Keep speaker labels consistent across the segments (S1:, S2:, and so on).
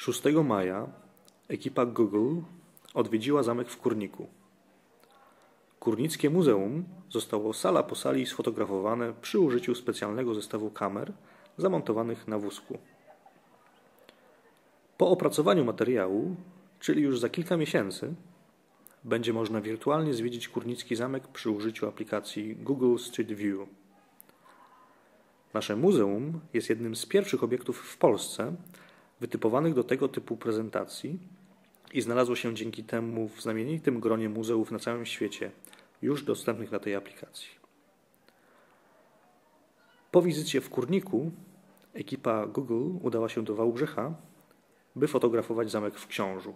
S1: 6 maja ekipa Google odwiedziła zamek w Kurniku. Kurnickie Muzeum zostało sala po sali sfotografowane przy użyciu specjalnego zestawu kamer zamontowanych na wózku. Po opracowaniu materiału, czyli już za kilka miesięcy, będzie można wirtualnie zwiedzić Kurnicki Zamek przy użyciu aplikacji Google Street View. Nasze muzeum jest jednym z pierwszych obiektów w Polsce wytypowanych do tego typu prezentacji i znalazło się dzięki temu w znamienitym gronie muzeów na całym świecie, już dostępnych na tej aplikacji. Po wizycie w Kurniku ekipa Google udała się do Wałbrzycha, by fotografować zamek w Książu.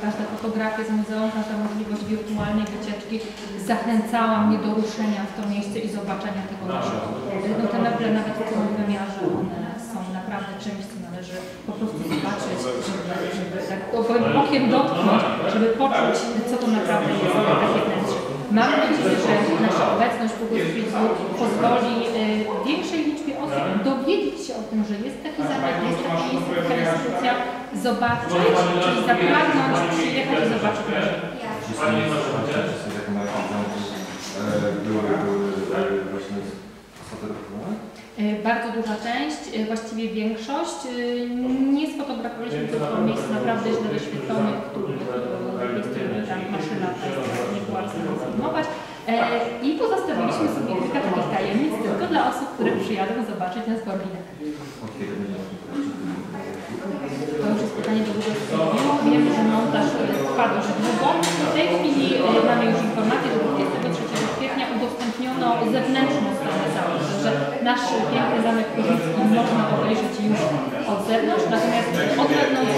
S2: Każda fotografia z muzeum, każda możliwość wirtualnej wycieczki zachęcała mnie do ruszenia w to miejsce i zobaczenia tego naszego. No te meble nawet w tym wymiarze, one są naprawdę czymś, co należy po prostu żeby tak okiem dotknąć, żeby poczuć, co to naprawdę jest takie wnętrze. Mam nadzieję, że nasza obecność w View pozwoli y, większej liczbie osób dowiedzieć się o tym, że jest taki zamek, jest taka taka instytucja, zobaczyć, czyli zapragnąć przyjechać i zobaczyć duża część, y, właściwie większość. y, Nie sfotografowaliśmy tylko miejsc naprawdę źle wyświetlonych, których y, tam maszyna nie była w stanie. E, I pozostawiliśmy sobie kilka takich tajemnic tylko dla osób, które przyjadą zobaczyć nas w To już jest pytanie do. Wiem, że montaż y, trwa dość długo. W tej chwili y, mamy już informację, że 23 kwietnia udostępniono zewnętrzną stronę zamku, że nasz piękny zamek Kurzycki można obejrzeć już od zewnątrz, natomiast od wewnątrz